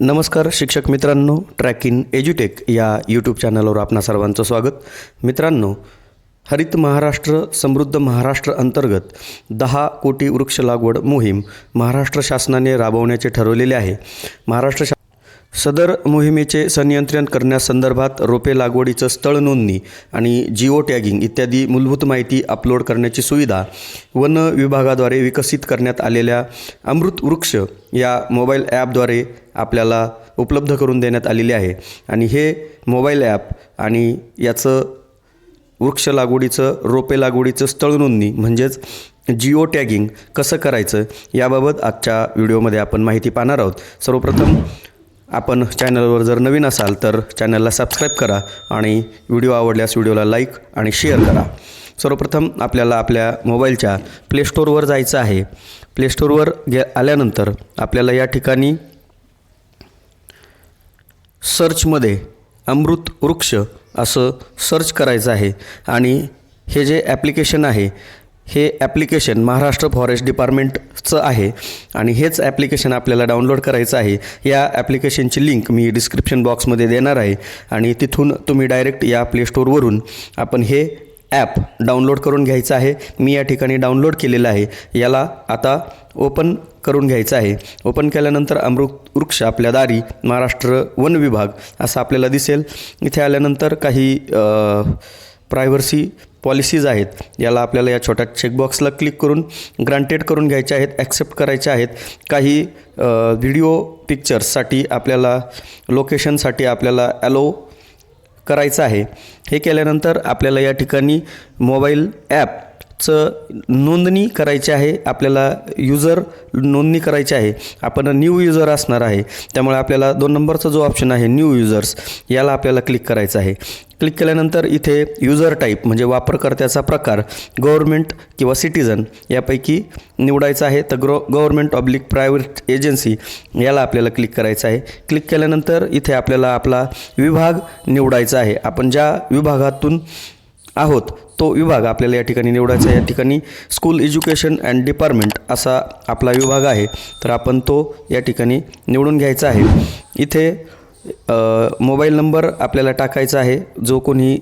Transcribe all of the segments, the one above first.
नमस्कार शिक्षक मित्रांनो ट्रॅक इन एज्युटेक या यूट्यूब चॅनलवर आपणा सर्वांचं स्वागत. मित्रांनो हरित महाराष्ट्र समृद्ध महाराष्ट्र अंतर्गत दहा कोटी वृक्ष लागवड मोहीम महाराष्ट्र शासनाने राबवण्याचे ठरवलेले आहे. महाराष्ट्र शा सदर मोहिमेचे संनियंत्रण करण्यासंदर्भात रोपे लागवडीचं स्थळ नोंदणी आणि जिओ टॅगिंग इत्यादी मूलभूत माहिती अपलोड करण्याची सुविधा वन विभागाद्वारे विकसित करण्यात आलेल्या अमृत वृक्ष या मोबाईल ॲपद्वारे आपल्याला उपलब्ध करून देण्यात आलेली आहे. आणि हे मोबाईल ॲप आणि याचं वृक्ष लागवडीचं रोपे लागवडीचं स्थळ नोंदणी म्हणजेच जिओ टॅगिंग कसं करायचं याबाबत आजच्या व्हिडिओमध्ये आपण माहिती पाहणार आहोत. सर्वप्रथम आपण चॅनलवर जर नवीन असाल तर चॅनलला सबस्क्राईब करा आणि व्हिडिओ आवडल्यास व्हिडिओला लाईक आणि शेअर करा. सर्वप्रथम आपल्याला आपल्या मोबाईलच्या प्लेस्टोरवर जायचं आहे. प्लेस्टोरवर गे आल्यानंतर आपल्याला या ठिकाणी सर्चमध्ये अमृत वृक्ष असं सर्च करायचं आहे. आणि हे जे ॲप्लिकेशन आहे हे ॲप्लिकेशन महाराष्ट्र फॉरेस्ट डिपार्टमेंटचं आहे आणि हेच ॲप्लिकेशन आपल्याला डाउनलोड करायचं आहे. या ॲप्लिकेशनची लिंक मी डिस्क्रिप्शन बॉक्समध्ये देणार आहे आणि तिथून तुम्ही डायरेक्ट या प्लेस्टोरवरून आपण हे ॲप डाउनलोड करून घ्यायचं आहे. मी या ठिकाणी डाउनलोड केलेलं आहे. याला आता ओपन करून घ्यायचं आहे. ओपन केल्यानंतर अमृत वृक्ष आपल्या दारी महाराष्ट्र वन विभाग असं आपल्याला दिसेल. इथे आल्यानंतर काही प्रायव्हर्सी पॉलिसीज आहेत. याला आपल्याला या छोट्या चेकबॉक्सला क्लिक करून ग्रांटेड करून घ्यायचे आहेत ॲक्सेप्ट करायचे आहेत. काही व्हिडिओ पिक्चर्ससाठी आपल्याला लोकेशनसाठी आपल्याला ॲलो करायचं आहे. हे केल्यानंतर आपल्याला या ठिकाणी मोबाईल ॲप चं नोंदणी करायची आहे आपल्याला युजर नोंदणी करायची आहे. आपण न्यू युजर असणार आहे. त्यामुळे आपल्याला दोन नंबरचा जो ऑप्शन आहे न्यू युजर्स याला आपल्याला क्लिक करायचं आहे. क्लिक केल्यानंतर इथे युजर टाईप म्हणजे वापरकर्त्याचा प्रकार गव्हर्मेंट किंवा सिटीजन यापैकी निवडायचं आहे. तर ग्रो गव्हर्मेंट ऑब्लिक प्रायव्हेट एजन्सी याला आपल्याला क्लिक करायचं आहे. क्लिक केल्यानंतर इथे आपल्याला आपला विभाग निवडायचा आहे. आपण ज्या विभागातून आहोत. तो विभाग आपल्याला या ठिकाणी निवडायचा या ठिकाणी स्कूल एज्युकेशन अँड डिपार्टमेंट असा आपला विभाग आहे. तर आपण तो या ठिकाणी निवडून घ्यायचा आहे. इथे मोबाईल नंबर आपल्याला टाकायचा आहे. जो कोणी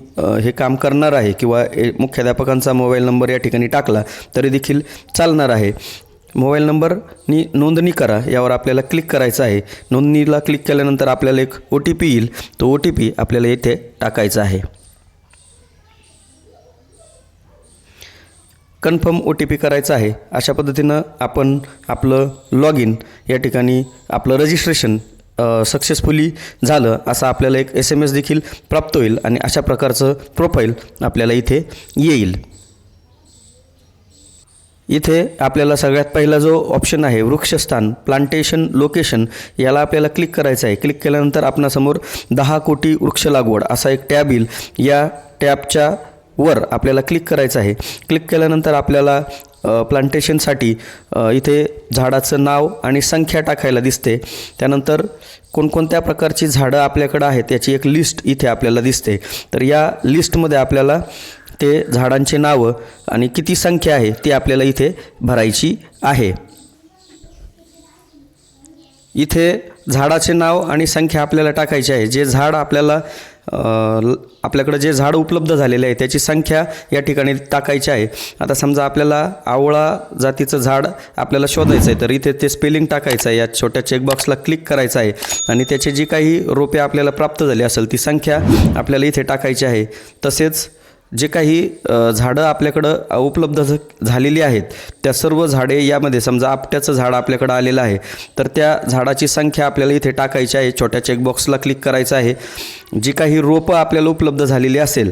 हे काम करणार आहे किंवा मुख्याध्यापकांचा मोबाईल नंबर या ठिकाणी टाकला तरी देखील चालणार आहे. मोबाईल नंबरनी नोंदणी करा. यावर आपल्याला क्लिक करायचं आहे. नोंदणीला क्लिक केल्यानंतर आपल्याला एक ओ टी पी येईल. तो ओ टी पी आपल्याला इथे टाकायचा आहे. कन्फर्म ओ टी पी करायचा आहे अशा पद्धतीनं आपण आपलं लॉग इन या ठिकाणी आपलं रजिस्ट्रेशन सक्सेसफुली झालं असा आपल्याला एक एस एम एस देखील प्राप्त होईल आणि अशा प्रकारचं प्रोफाईल आपल्याला इथे येईल. इथे आपल्याला सगळ्यात पहिला जो ऑप्शन आहे वृक्षस्थान प्लांटेशन लोकेशन याला आपल्याला क्लिक करायचं आहे. क्लिक केल्यानंतर आपणासमोर दहा कोटी वृक्ष लागवड असा एक टॅब येईल. या टॅबच्या वर आपल्याला क्लिक करायचं आहे. क्लिक केल्यानंतर आपल्याला प्लांटेशनसाठी इथे झाडाचं नाव आणि संख्या टाकायला दिसते. त्यानंतर कोणकोणत्या प्रकारची झाडं आपल्याकडं आहेत याची एक लिस्ट इथे आपल्याला दिसते. तर या लिस्टमध्ये आपल्याला ते झाडांचे नावं आणि किती संख्या आहे ती आपल्याला इथे भरायची आहे. इथे झाडाचे नाव आणि संख्या आपल्याला टाकायची आहे. जे झाड आपल्याला आपल्याकडं जे झाड उपलब्ध झालेले आहे त्याची संख्या या ठिकाणी टाकायची आहे. आता समजा आपल्याला आवळा जातीचं झाड आपल्याला शोधायचं आहे तर इथे ते स्पेलिंग टाकायचं आहे. या छोट्या चेकबॉक्सला क्लिक करायचं आहे. आणि त्याचे जी काही रोपे आपल्याला प्राप्त झाली असेल ती संख्या आपल्याला इथे टाकायची आहे. तसेच जे काही झाडं आपल्याकडं उपलब्ध झालेली आहेत त्या सर्व झाडे यामध्ये समजा आपट्याचं झाड आपल्याकडं आलेलं आहे तर त्या झाडाची संख्या आपल्याला इथे टाकायची आहे. छोट्या चेकबॉक्सला क्लिक करायचं आहे. जी काही रोपं आपल्याला उपलब्ध झालेली असेल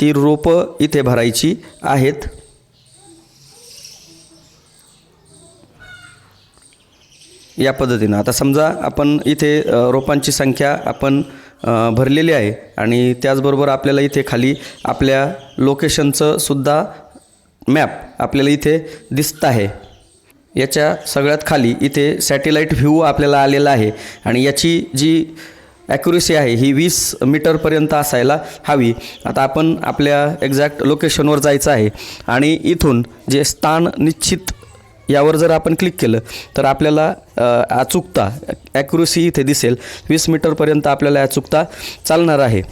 ती रोपं इथे भरायची आहेत. या पद्धतीनं. आता समजा आपण इथे रोपांची संख्या आपण भरलेली आहे. आणि त्याचबरोबर आपल्याला इथे खाली आपल्या लोकेशनचं सुद्धा मॅप आपल्याला इथे दिसत आहे. याच्या सगळ्यात खाली इथे सॅटेलाईट व्ह्यू आपल्याला आलेला आहे. आणि याची जी ॲक्युरेसी आहे ही वीस मीटरपर्यंत असायला हवी. आता आपण आपल्या एक्झॅक्ट लोकेशनवर जायचं आहे. आणि इथून जे स्थान निश्चित यावर जर आपण क्लिक केलं तर आपल्याला अचूकता ॲक्युरसी इथे दिसेल. वीस मीटरपर्यंत आपल्याला अचूकता चालणार आहे.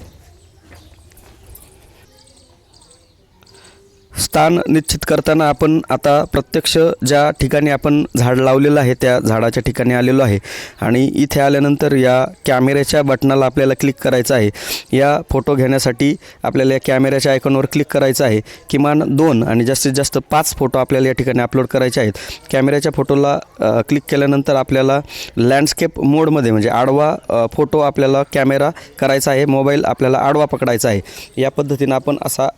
स्थान निश्चित करताना आपण आता प्रत्यक्ष ज्या ठिकाणी आपण झाड लावलेलं आहे त्या झाडाच्या ठिकाणी आलेलो आहे. आणि इथे आल्यानंतर या कॅमेऱ्याच्या बटनाला आपल्याला क्लिक करायचं आहे. या फोटो घेण्यासाठी आपल्याला या कॅमेऱ्याच्या आयकॉनवर क्लिक करायचं आहे. किमान दोन आणि जास्तीत जास्त पाच फोटो आपल्याला या ठिकाणी अपलोड करायचे आहेत. कॅमेऱ्याच्या फोटोला क्लिक केल्यानंतर आपल्याला लँडस्केप मोडमध्ये म्हणजे आडवा फोटो आपल्याला कॅमेरा करायचा आहे. मोबाईल आपल्याला आडवा पकडायचा आहे. या पद्धतीनं आपण असा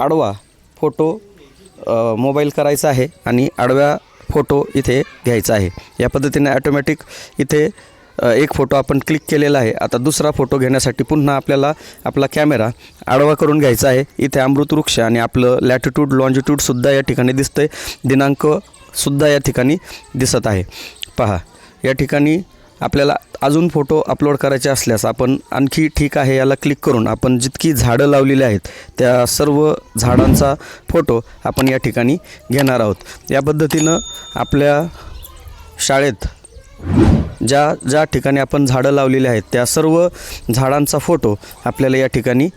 आडवा फोटो मोबाईल करायचा आहे आणि आडव्या फोटो इथे घ्यायचा आहे. या पद्धतीने ॲटोमॅटिक इथे एक फोटो आपण क्लिक केलेला आहे. आता दुसरा फोटो घेण्यासाठी पुन्हा आपल्याला आपला कॅमेरा आडवा करून घ्यायचा आहे. इथे अमृत वृक्ष आणि आपलं लॅटिट्यूड लॉन्जिट्यूडसुद्धा या ठिकाणी दिसतं आहे दिनांकसुद्धा या ठिकाणी दिसत आहे. पहा या ठिकाणी आपल्याला अजून फोटो अपलोड करायचे असल्यास आपण आणखी ठीक आहे याला क्लिक करून आपण जितकी झाडं लावलेली आहेत त्या सर्व झाडांचा फोटो आपण या ठिकाणी घेणार आहोत. या पद्धतीनं आपल्या शाळेत ज्या ज्या ठिकाणी आपण झाडं लावलेली आहेत त्या सर्व झाडांचा फोटो आपल्याला या ठिकाणी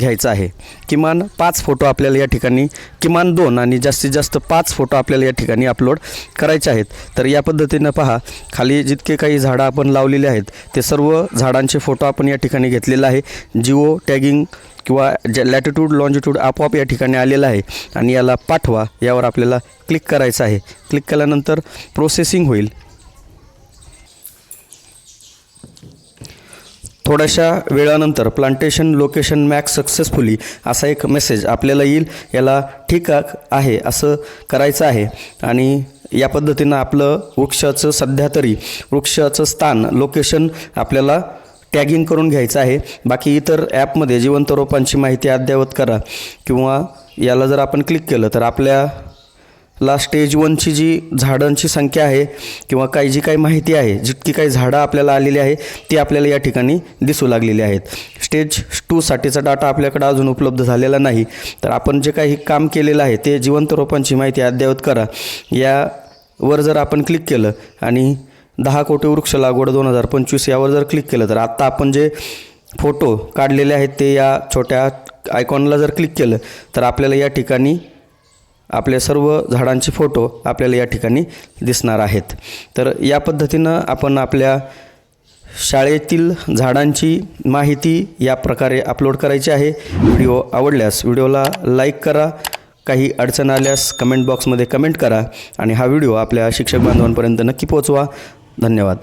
घ्यायचा आहे. किमान पाच फोटो आपल्याला या ठिकाणी किमान दोन आणि जास्तीत जास्त पाच फोटो आपल्याला या ठिकाणी अपलोड करायचे आहेत. तर या पद्धतीनं पहा खाली जितके काही झाडं आपण लावलेले आहेत ते सर्व झाडांचे फोटो आपण या ठिकाणी घेतलेला आहे. जिओ टॅगिंग किंवा ज्या लॅटिट्यूड लॉन्जिट्यूड आपोआप या ठिकाणी आलेला आहे आणि याला पाठवा यावर आपल्याला क्लिक करायचं आहे. क्लिक केल्यानंतर प्रोसेसिंग होईल. थोड्याशा वेळानंतर प्लांटेशन लोकेशन मॅक्स सक्सेसफुली असा एक मेसेज आपल्याला येईल. याला ठीक आहे असं करायचं आहे. आणि या पद्धतीनं आपलं वृक्षाचं सध्या तरी वृक्षाचं स्थान लोकेशन आपल्याला टॅगिंग करून घ्यायचं आहे. बाकी इतर ॲपमध्ये जिवंत रोपांची माहिती अद्ययावत करा. किंवा याला जर आपण क्लिक केलं तर आपल्या ला स्टेज वनची जी झाडांची संख्या आहे किंवा काही जी काही माहिती आहे जितकी काही झाडं आपल्याला आलेली आहे ती आपल्याला या ठिकाणी दिसू लागलेली आहेत. स्टेज टूसाठीचा डाटा आपल्याकडे अजून उपलब्ध झालेला नाही. तर आपण जे काही काम केलेलं आहे ते जिवंत रोपांची माहिती अद्ययावत करा. यावर जर आपण क्लिक केलं आणि दहा कोटी वृक्ष लागवड दोन हजार पंचवीस यावर जर क्लिक केलं तर आत्ता आपण जे फोटो काढलेले आहेत ते या छोट्या आयकॉनला जर क्लिक केलं तर आपल्याला या ठिकाणी आपल्या सर्व झाडांचे फोटो आपल्याला या ठिकाणी दिसणार आहेत. तर या पद्धतीनं आपण आपल्या शाळेतील झाडांची माहिती या प्रकारे अपलोड करायची आहे. व्हिडिओ आवडल्यास व्हिडिओला लाईक करा. काही अडचण आल्यास कमेंट बॉक्समध्ये कमेंट करा आणि हा व्हिडिओ आपल्या शिक्षक बांधवांपर्यंत नक्की पोहोचवा. धन्यवाद.